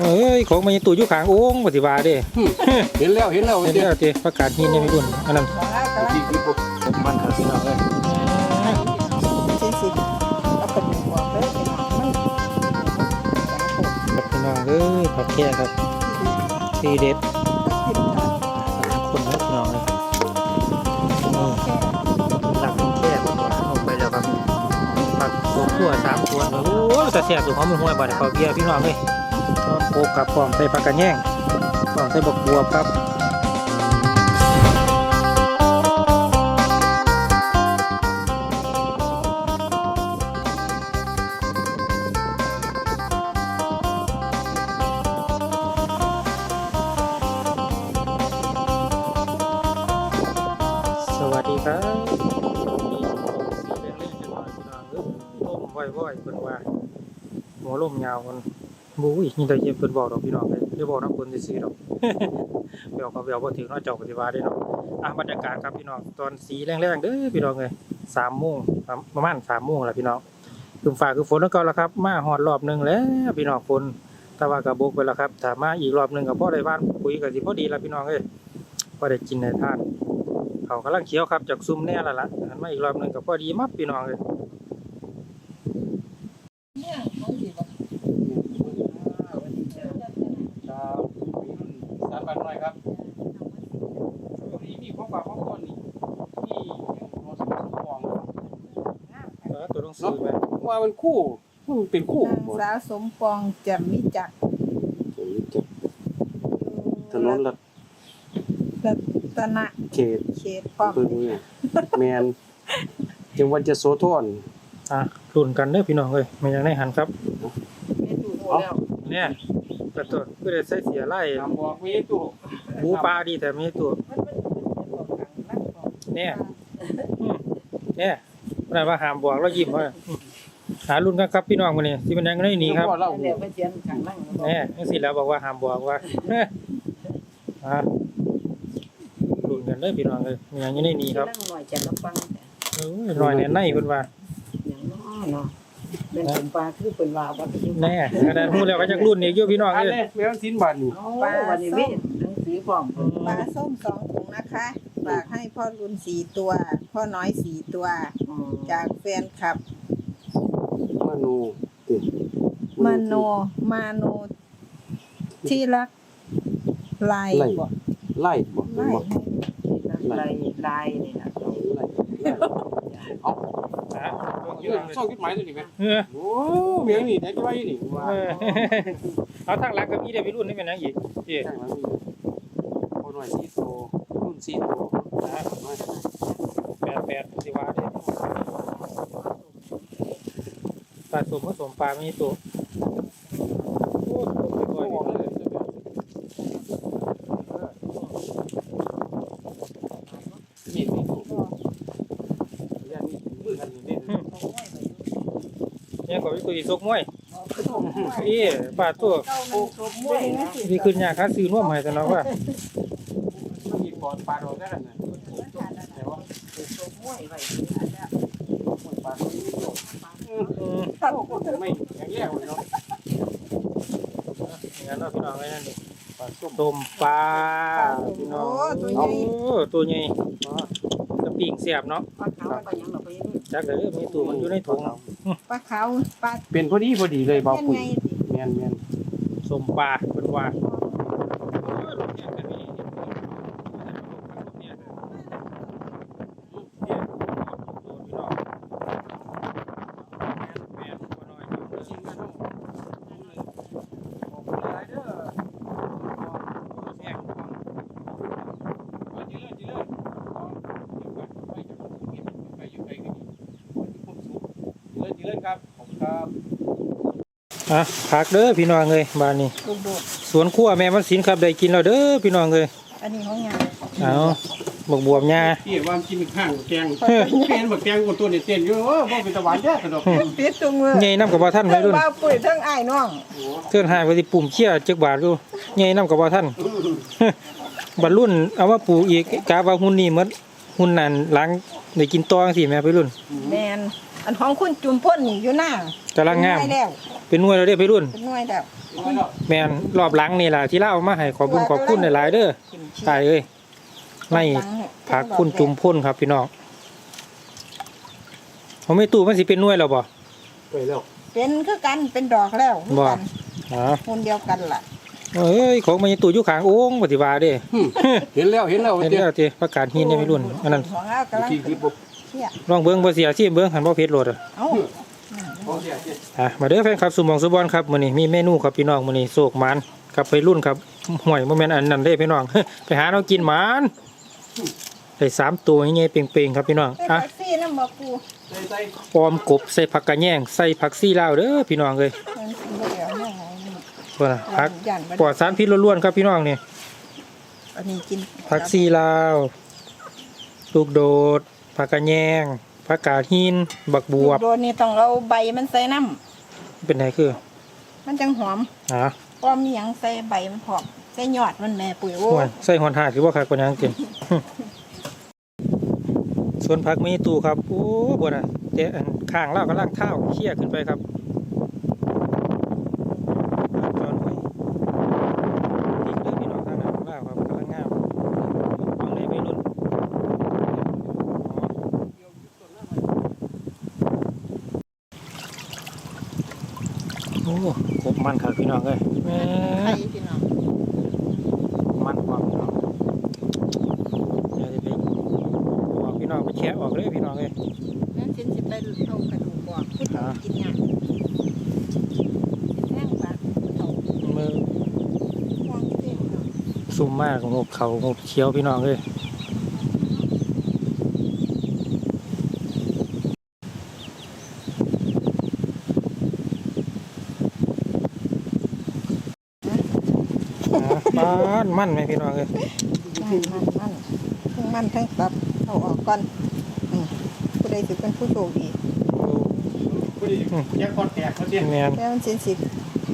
เอ้ยของมันยังตู้อยู่ข้างโอ่งปฏิวาเด้เห็นแล้วเห็นแล้วเห็นแล้วเจ้ประกาศหินเนี่ยไม่รุ่นอันนั้นที่คือพวกมันครับพี่น้องเอ้ยชิ้นสิเอาเป็นหัวไปเป็นหางมันครับพี่น้องเอ้ยผักแค่ครับทีเด็ดคนนะพี่น้องเลยนี่หลักแค่ก่อนลงไปแล้วครับผักตัวขั่วสามตัวโอ้ยแต่แสบตัวหอมมันห้วยบ่ได้เขาเบียร์พี่น้องเลย โอ้กับปอมใส่ปลากระแยงปอมใส่บกบัวครับสวัสดีครับสีเรื่องเล่นจะนอนพี่น้องเอ้ยลมว่อยๆเพิ่นว่าหัวลมยาวมัน บู้ยนี่แต่เจ็บเพิ่นบอกดอกพี่น้องเลยเดี๋ยบอกนักคนซื่อๆดอกเบลก็เบลบ่ถึงนาะเจ้าปฏิวัติได้เนาะอะบรรยากาศครับพี่น้องตอนสีแรงๆเด้อพี่น้องเลยสามโมงประมาณสามโมงแหละพี่น้องคือฟ้าคือฝนแล้วก็แล้วครับ มาหอดรอบหนึ่งแล้วพี่น้องฝนแต่ว่ากระบกไปแล้วครับถามมาอีกรอบหนึ่งก็พอได้บ้านปุ๋ยก็สิพอดีละพี่น้องเอ้ยพอได้กินได้ทานเขากำลังเขียวครับจากซุ่มแน่ล้วล่ะหันมาอีกรอบหนึ่งก็พอดีมับพี่น้องเลย ครับมีรุ่นสามพันหน่อยครับตัวนี้มีของฝากของต้นนี่มีอย่างโน้ตสมอง เออตัวหนังสือไหม ว่ามันคู่มันเป็นคู่นางสาวสมปองแจ่มมิจักถนนละรัตนะเขตเขตป้อมเพิ่งเนี่ยแมนจังหวัดจะโสธร อะรุ่นกันเด้อพี่น้องเลยไม่อยังได้หันครับเอาเนี่ยกระตัวก็ได้ใส่เสียไล่ตามบอกมีตู้บูปลาดีแต่ไม่ตัวเนี่ยอืมเนี่ยอะไรว่าหามบอกแล้วยิ้มว่าอืม หารุ่นกันครับพี่น้องคนนี้ที่มันยังได้หนีครับเล่าเดี๋ยวไปเจียนขังนั่งเนี่ยนี่สิแล้วบอกว่าหามบอกว่าอะรุ่นกันเด้อพี่น้องเลยมันยังได้หนีครับนั่งหน่อยจะรับฟังเอ้ยหน่อยเนี่ยในเพิ่นว่าอย่างน้อเนาะเป็นเป็นปลาคือเป็นว่าว่าเป็นแน่กระดานหูแล้วก็จากรุ่นนี้อยู่พี่น้องอันเลยนี้แมวสินบันนี่ปลาวันนี้มีหนังสือพร้อมปลาส้มสองถุงนะคะฝากให้พ่อรุนสี่ตัว พ่อน้อยสี่ตัว จากแฟนคลับม โนติมโนมาโนที่รักลายบ่ไล่บ่ลายบ่ลายลายนี่นะไล่เอาอะช่องคิดหมายตัวนี้ไหมเออโอ้เมียนี่ได้ไว้นี่ว่าเออเอาทางหลังกับพี่เดี๋ยวพี่รุ่นนี่เป็นหยังอีกพี่ใช่มันมีโอ้หน่อยซีโตรุ่นซีโตนะแปดแปดสิว่าเด้ป ลาสมผสมปลาไม่ตัวโอ้ยบ่อยๆพี่น้องเลยมีดนี่ยันมือกันนี่เนี่ยก็พี่ตัวอีสกมวยเอ้ปลาตัวพี่ขึ้นยาคัดซื้อน่วมให้แต่เนาะว่ามีปอดปลาโดนได้กันนแต่ว่าปลาตัวนี้ อืม ไม่แข็งแรงเลยเนาะอย่างนั้นเนาะพี่น้องไอ้นั่นนี่ปลาส้มต้มปลาพี่น้องโอ้ตัวใหญ่ โอ้ตัวใหญ่กระปิ่งเสียบเนาะปลาขาวปลาหยังเราไปนี่จักเลยมีตัวมันอยู่ในถุงปลาขาวปลาเป็นพอดีพอดีเลยเบาเป็นปุ๋ยไงแม่นแม่นสมปลาเป็นว่าอ่ะผักเด้อพี่น้องเลยบ้านนี้ ลูกโดดสวนครัวแม่มันสินครับได้กินแล้วเด้อพี่น้องเลยอันนี้ของงานเอาบวบบวบหญ้า พี่ว่ากินข้างแกงเป็นแบบแกงกับตัวเนี่ยเต้นอยู่ว่าเป็นตะวันแย่สนุกปิดตรงมือใหญ่น้ำกับบ่ท่านไปเทิงรุ่น บ้าปุ๋ยเทิงอ้ายน้องเทื่อนหายไปที่ปุ่มเชี่ยจักบาทดูใหญ่น้ำกับบ่ท่านบัดรุ่นเอามาปลูกอีกกาว่าหุ่นนี่หมดหุ่นนั่นหลังได้กินตอจังซี่แม่ไปรุ่น แมน อันของคุณจุมพ่นนี่อยู่หน้ากำลังงาม เป็นหน่วยแล้วเป็นหน่วยแล้วเด้อไปรุ่น เป็นหน่วยแล้วน้อยเนาะแม่นรอบหลังนี่ล่ะที่เราเอามาให้ขอบคุญขอบคุณหลายๆเด้อตายเอ้ยไม่ผักคุณจุมพ่นครับพี่น้องผมไม่ตู้มันสิเป็นหน่วยแล้วบ่ไปแล้วเป็นคือกันเป็นดอกแล้วคือบ่กันอ๋อคนเดียวกันล่ะเอ้ยของมันยังตู้อยู่ข้างโอ่งปฏิวาเด้เห็นแล้วเห็นแล้วเห็นเตี้ยแล้วติประกาศหินได้ไม่รุ่นอันนั้นของเรากำลัง ที่ที่ปุ๊บเที่ยลองเบิ่งบ่เสียสิเบิ่งหันบ่เพชรโลดอะเอ้าโอ้เตี้ยเตี้ยอะมาเด้อแฟนคลับสุหมองสุบอนครับมื้อนี้มีเมนูครับพี่น้องมื้อนี้โศกหมานครับไปรุ่นครับห่วยบ่แม่นอันนั้นเด้พี่น้อง ไปหาเรากินหมานได้สามตัวใหญ่ๆเป่งๆครับพี่น้องไอ้อะ แท็กซี่น้ำบอกกูใส่ใส่ออมกบใส่ผักกระแยงใส่ผักซี่ลาวเด้อพี่น้องเอ้ยมันกินบ่เดียวแม่งไงนี่ว่าน่ะผักย่านบ่ปลอดสารพิษล้วนๆครับพี่น้องนี่อันนี้กินผักซี่ลาวลูกโดด ผักกระแยงผักกาดหินบักบวบโดนนี่ต้องเอาใบมันใส่น้เป็นไงคือำมันจังหอมอะก็มีหยังใส่ใบมันหอมใส่ยอดมันแม่ปุ๋ยโอ้ห่วยใส่หอนหาดหรือว่าคักกว่านั้นกินส่วนผักมีตู้ครับโอ้บ่น่ะเตะอันข้างเล่ากำลังเท้าเขี่ยขึ้นไปครับจอนหอยอีกเรื่องพี่น้องทางนั้นเล่าวครับกำลังงามฟังเลยไม่รุ่น โอ้กบมันครับพี่น้องเอ้ยแหม่ไข่พี่น้องมันความพี่น้องเดี๋ยวจะไปบอกพี่น้องไปแชะออกเลยพี่น้องเลยนั่นสินสิไปเอากระดูกบอกพูดถึงกินหยังแห้งปากเอามือวางเต้นเอาซุ่มมากงบเขางบเคี้ยวพี่น้องเลย บ้านมันไหมพี่น้องเลยมันมันมันทั้งมันทั้งตับเอาออกก่อนอืมผู้ใดสิเป็นผู้โชคดีพอดียังคอนแตกเขาเตี้ยแมนแล้วมันสินสิ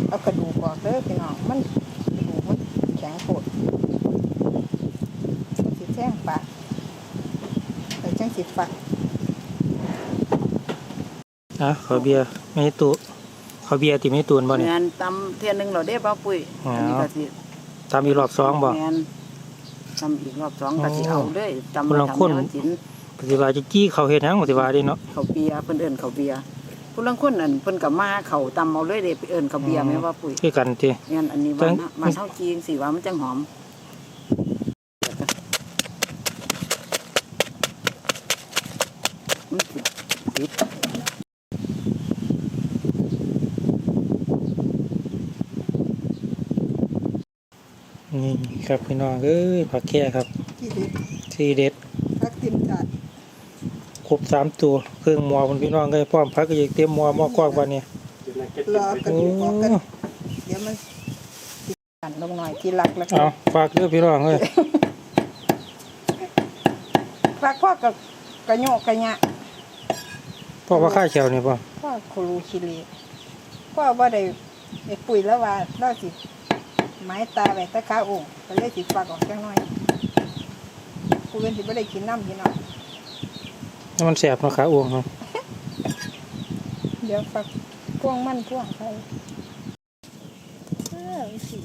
เอากระดูกออกเด้อพี่น้องมันกระดูกมันแข็งโคตรมันสิแท่งปากแต่จังสิฝักอะขอเบียร์ไม่ให้ตุขอเบียร์ติไม่ให้ตูนบ่เนี่ยงานตำเทียนหนึ่งเราได้ป่าปุ้ยอ๋ออันนี้ก็สิ ตามอีกรอบสองบ่งานตำอีกรอบสองอ๋อก็สิเอาเลยตำคนละมาคน ทำให้มันกินปฏิบัติจะกี้เขาเห็นทั้งปฏิบัติเนาะ เขาวเบียร์เพิ่นเอิ้นเขาวเบียร์ผู้ลังคนนั่นเพิ่นก็มาเขาตำเอาเลยเด้ไปเอิ้นเขาวเบียร์อ๋อแม่ว่าปุ้ยคือกันทีงานอันนี้จัว่างนะมาเท่าจีงสิว่ามันจังหอมมันสิติด นี่ ครับพี่น้องเอ้ยผักแค่ครับที่ดิบทีเด็ดพักติมจัดครบสามตัวเครื่องหมอมันพี่น้องเลยพร้อมพักก็ยังเตรียมหมอหมอกว้างกว่านี้รอกระโอ้ดูกออกกันเดี๋ยวมันติดกันลงหน่อยที่รักแล้วก็เอาฝากเด้อพี่น้องเอ้ยรักพ่อกับกระโยกกระยะพ่อว่าค่าเขียวนี่ป่ะพ่อครูชิลีพ่อว่าได้ไอ้ปุ๋ยแล้วว่าเราสิ ไม้ตาไว้ตะขาองค์ก็เลยสิฟักออกจังหน่อยกูเป็นสิบ่ได้กินน้ำพี่น้องให้มันแสบเนาะขาอ้วงเนาะเดี๋ยวฟักพ่วงมันพ่วงไปเออสิ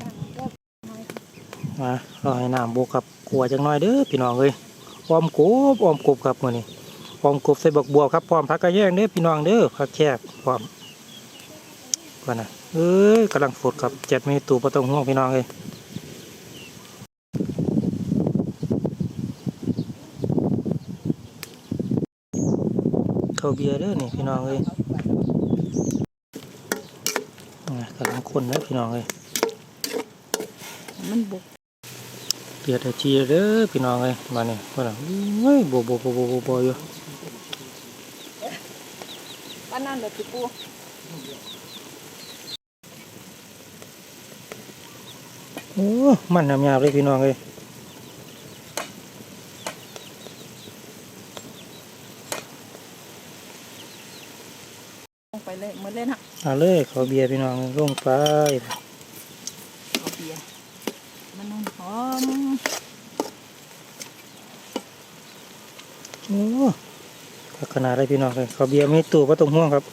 ข้างก็มารอให้น้ำบกครับกลัวจังน้อยเด้อพี่น้องเอ้ยออมกบออมกบครับมื้อนี้ออมกบใส่บักบัวครับพร้อมพักกระแยงเด้อพี่น้องเด้อผักแคบพร้อมก่อนนะ เอ้ยกำลังฝดครับเจ็ดเมตูประตองห่วงพี่น้องเอ้ยเข้าวเบียร์เด้อนี่พี่น้องเอ้ยอะกำลังคนเด้อพี่น้องเอ้ยมันบุกเดือดให้ทีเด้อพี่น้องเอ้ยมาเนี่ยว่าน่ะเฮ้ยโบโบโบโบโบโบอยู่ป้านนั่นเลยพี่ปู อ้มันน้ำยาบเลยพี่น้องเอ้ยลงไปเลยหมดเลยนะเอาเลยขอเบียร์พี่น้องลงไปเอาเบียร์มันนุ่มหอมโอ้พักขนาดเลยพี่น้องเลยขอเบียร์ไม่ตู้ก็ต้องห่วงครับ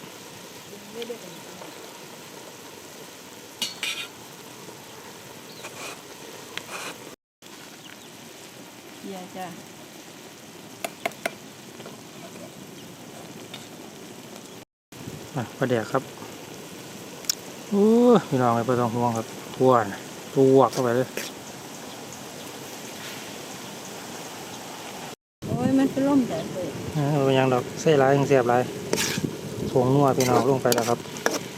บียร์จ้ะอะปลาแดกครับโอ้ยพี่น้องไอ้ปลาทองห่วงครับทั่วนะตัวเข้าไปเลยโอ้ยมันเป็นล่มแต่เลยเออเป็นหยังดอกใส่หลายยังเสียบหลายผงนัวพี่น้องลงไปแล้วครับ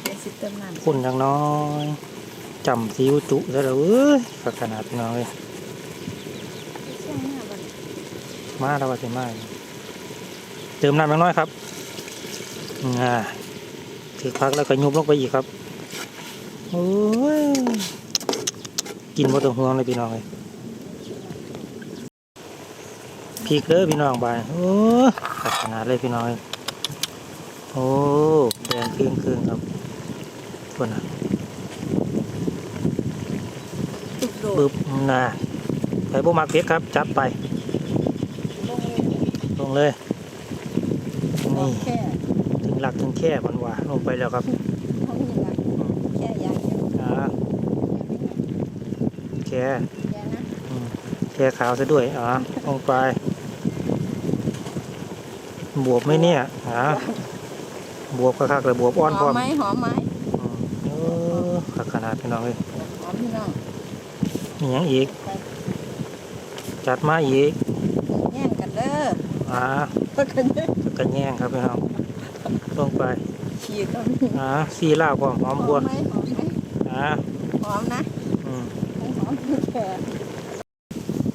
เดี๋ยวสิเติมน้ำข้นอย่างน้อยจำซีอิ๊วจุซะแล้วเอ้ยขักขนาดพี่น้องเลย ช่วงหน้าบัด มาแล้วว่าสิมาเติมน้ำอย่างน้อยครับอ่าถือพักแล้วก็ยุบลงไปอีกครับโอ้ยกินบ่ต้องห่วงเลยพี่น้องเลยพริกเด้อพี่น้องบายโอ้ยขักขนาดเลยพี่น้องเลยโอ้แดงเครื่องเครื่องครับคนน่ะตุกโดดปึ๊บน่ะไปพวกมาร์เก็ตครับ จัดไปลงเลยล งเลยบอนี่กแค่ถึงหลักถึงแค่มันว่าลงไปแล้วครับห้องนี้ละแค่ยางเดียวอ่าแค่ยานะอืมแค่ขาวซะด้วยอ่าลงไป บวบไหมเนี่ยอ่าบวบคักๆเลยบวบอ่อนพหร้ออมมไหมหอมไหมอืมเออขักขนาดพี่น้องเลยหอมพี่น้องมีหยังอีก จัดมาอีกแย่งกันเด้ ออ่าเพื่อกันเด้อกันแย่งครับพี่น้องลงไปฉีกก็มีอ่าซีล่าวพร้อมหอมบัวไหมหอมไหมอ่าหอมนะอืมหอมแค่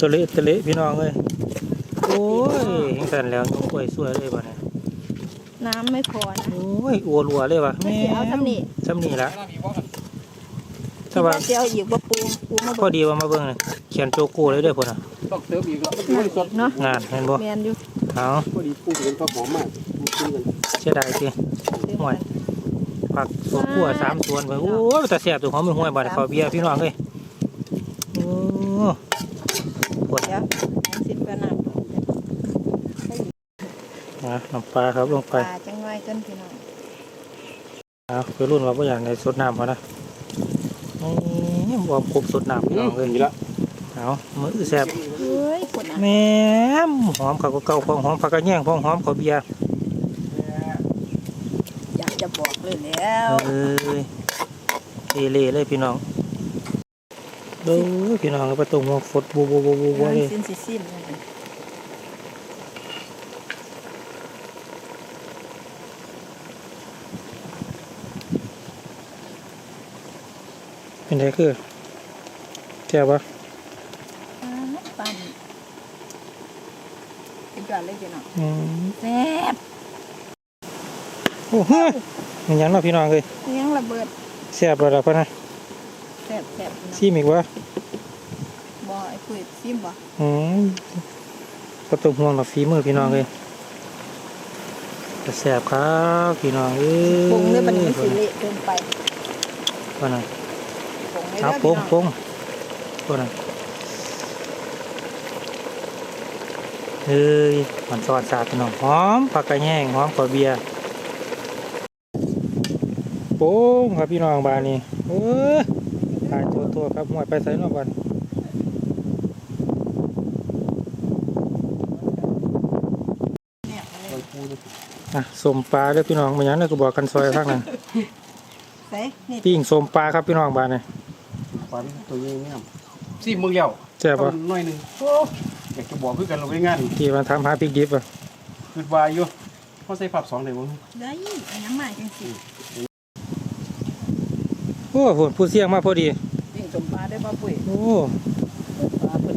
ตัวเละตัวเละพี่น้องเลยโอ้ยยังสั่นแล้วยกกล้วยสวยเลยบ่เนี่ยน้ำไม่พอนะโอ้ยอัวรัวเลยว่ะไม่สิเอาทำนี่จำนี่ละน้ำมีบ่กันถ้าว่าเจียวอีกว่าปูปูมาพอดีว่ามาเบิ่งเลยเขียนโจโก้เลยเด้อพุ่นน่ะต้องเติมอีกแล้วไม่ได้สดเนาะงานเห็นบ่แมนอยู่ เอาพอดีปูเป็นข้าวหอมมากมันกินกันเสียดายสิห่วยผักสวนครัวสามสวนไปโอ้ยแต่แซ่บตัวหอมเป็นห้วยบาดขอเบียร์พี่น้องเอ้ยโอ้ปวดเดี๋ยวน้ำสิบกระน้นะน้ำปลาครับลงำไปปลาจังไว้กันพี่น้องเอาไปรุ่นว่าบ่อย่างในสดน้ำพอนะนี่บ่ครบสดน้ำพี่น้องเอ้ยนี่ละเอามือแซ่บเฮ้ยคนอะ แม่มหอมเขาก็เก่าพองหอมผักกระแยงพองหอมเขาเบียร์อยากจะบอกเลยแล้วเอ้ยเอเล่เลยพี่น้องดูพี่น้องก็ไปตรงหัวฟดบัวบัวบัวบัวเลยสิ้นสิสิ้นเลยเป็นไงคือแซ่บปะ อ่าปั่นสุดยอด เลยพี่น้องอืมแซ่บโอ้โหมันยังเนาะพี่น้องเลยเลี้ยงระเบิดแซ่บแล้วล่ะพ่อนะแซ่บแซ่บพี่น้องซีมอีกวะบ่ไอ้คุยซิมบ่อืมก็ตรงห่วงกับฝีมือพี่น้องเลยแต่แซ่บครับพี่น้องเอ้ยปรุงเนี่ยมันไม่สิเละเกินไปพ่อนะปรุงให้เอาเด้อปรุพี่งน้อง ปรุงพ่อนะ เฮ้ยมันซอสสาดพี่น้องหอมผักกระแยงหอมกว่าเบียร์โป้งครับพี่น้องบานนี้เออตายตัวตัวครับหวยไปใส่นอกบ้านอะสมปลาเด้อพี่น้องมันยังเนี่ยก็บอกกันซอยข้างนั้นใส่นี่ปิ้งสมปลาครับพี่น้องบานนี้ปลาตัวนี้เนี่ยซีมึงเลี้ยวแซ่บปะหน่อยหนึงโอ้อยากจะบอกคือกันเราไปงานที่มาทำหาพริกดิบอะคือวายอยู่เขาใส่ผักสองเลยมั้งได้อันยังมาจังสิโอ้โหผู้เสี่ยงมาพอดีปิ้งสมปลาได้บ่ปุ้ยโอ้ ปลาเพิ่น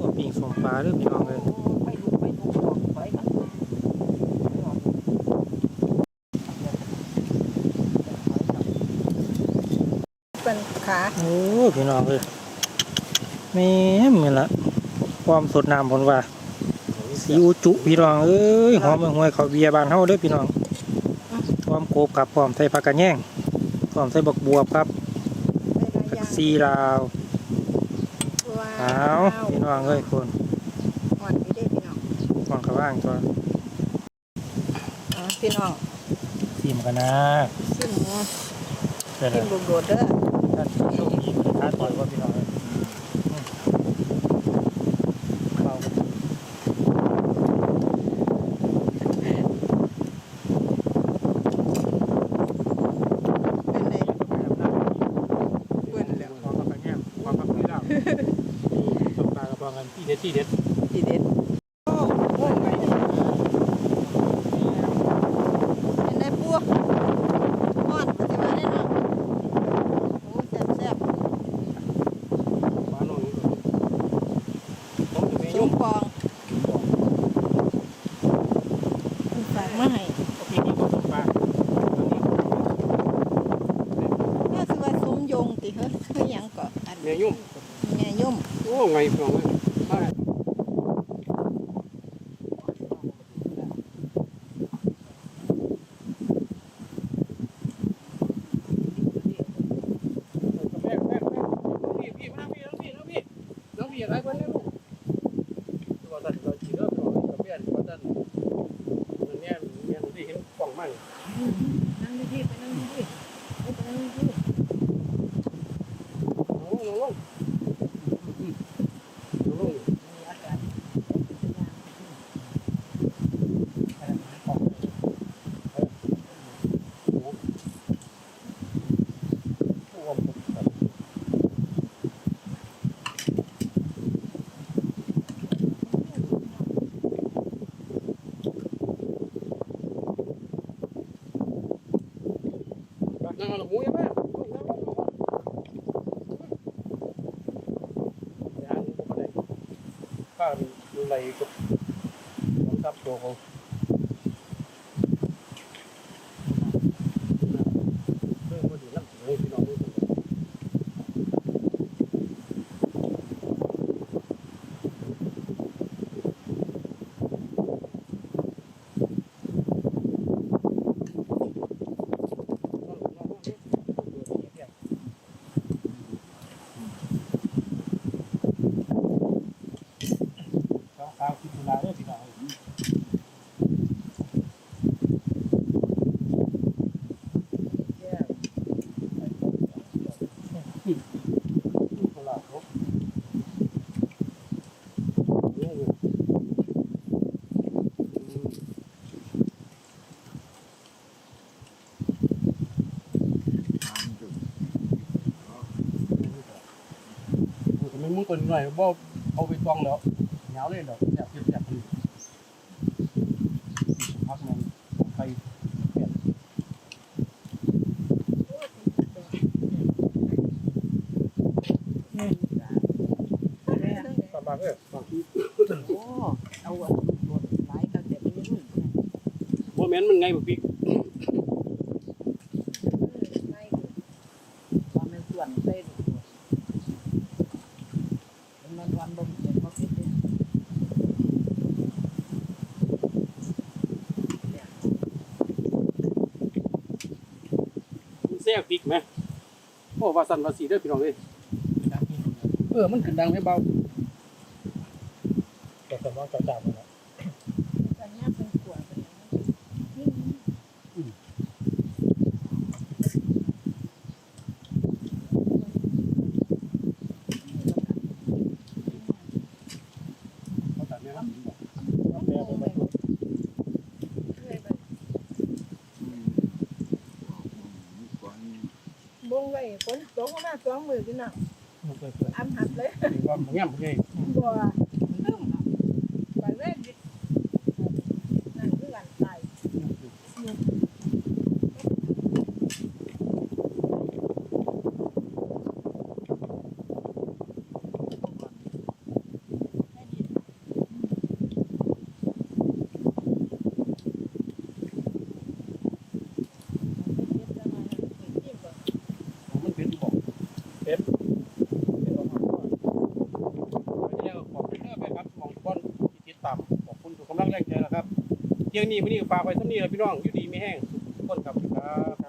มา ปิ้งสมปลาเด้อพี่น้องเลย ไปดูไปดูบอกไปกัน เป็นขาโอ้พี่น้องเลยแม่มนี่ละความสดน้ำผลว่าซีอิ๊วจุพี่น้องเอ้ยหอมไปห่วยเขาวเบียร์บานเฮาเด้อพี่น้องความโกบกับพร้อมใส่ผักกระแยงพร้อมใส่บักบวบครับไปหลายอย่างซีลาวว้าอ้าววพี่น้องเอ้ยคนอ่อนนี่ได้พี่น้องก่อนกระว่างตัวอ่าพี่น้องซีมกันนะซิมหมูนี่แหกิละนลูกโดดเด้อ ท่านโชคดีท้าต่อยว่าพี่น้องเอ้ยอืมเข้ากัน เป็นไงเพิ่นแล้ว ความกับแง่ความกับที่เราตบตากระบองกันที่เด็ดที่เด็ด ทีเด็ดโอ้โหไปเนี่ยเป็นไงปัวฮ้อนปฏิบัติได้เนาะโอ้แซ่บแซ่บ บ้านโน้นต้องจะมี ส ยุ่ ม ง ปองฝาก มาให้มีที่ตกปลาน่าสิว่าสมยงติเฮ้ยคือหยังก็อันเมียยุ่มแม่ย่อมโอ้ไงพี่น้องเอ้ยมาแม่แม่แม่พี่พี่มาพี่น้องพี่น้องพี่น้องพี่อะไรคนนี้ลูกตัวตันเราจีเริ่มร้อนกับเพื่อนว่าตันมันเนี่ยเนี่ยที่เห็นกล่องมั่ง นั่งดีๆไปนั่งดีๆไปนั่งดี ลงลงลงลง นั่งเอาหมูยังไงยังไม่ได้ข้าดูไหลกับ น้ำซับตัวของเรื่องมันดีน้ำเลยพี่น้องด้วย สองสาวคิดดูแลเด้อพี่น้องเอ้ย คนละครบนี่ ทำไมมึงคนหน่อยบ่เอาไปตองแล้วเหงาเลยดอกแซ่บแซ่บนี่พักนึงไปเปลี่ยนสบายเอ้ยบางทีโอ้เอาอันโดดหลายกันแต่เป็นรุ่นเนี่ยบ่แม่นมันไงบ่พี่ ว่ามันส่วนใส่ลูกโดดเป็นวันวันบ่มีเห็นบ่คิดเลย มันแซ่ บพริกไหมโอ้ว่าสั่นว่าสีเด้อพี่น้องเอ้ยน้ำกินเออ มันขึ้นดังให้เบาแต่สมองจับๆนะๆอันเนี้ยเป็นขวดเป็นหยัง เขาตัดเนี่ยครับ แม่ไปมาดู บงไว้ ฝนตกมาสองมื้อพี่น้องลูกเปิดอำหัดเลย ว่าบ่ย่ำบ่ใหญ่บัวลืมไปเว้นดินั่นคือกันตาย มันเป็นบอกเป็ดเป็นออกมาก่อนไปแล้วขอบคุณเด้อไปครับหมองบอลที่ติดตามขอบคุณทุกกำลังแรงใจนะครับ เที่ยงนี้มื้อนี้ฝากไว้เท่านี้แหละพี่น้องอยู่ดีไม่แห้งทุกคนครับครับ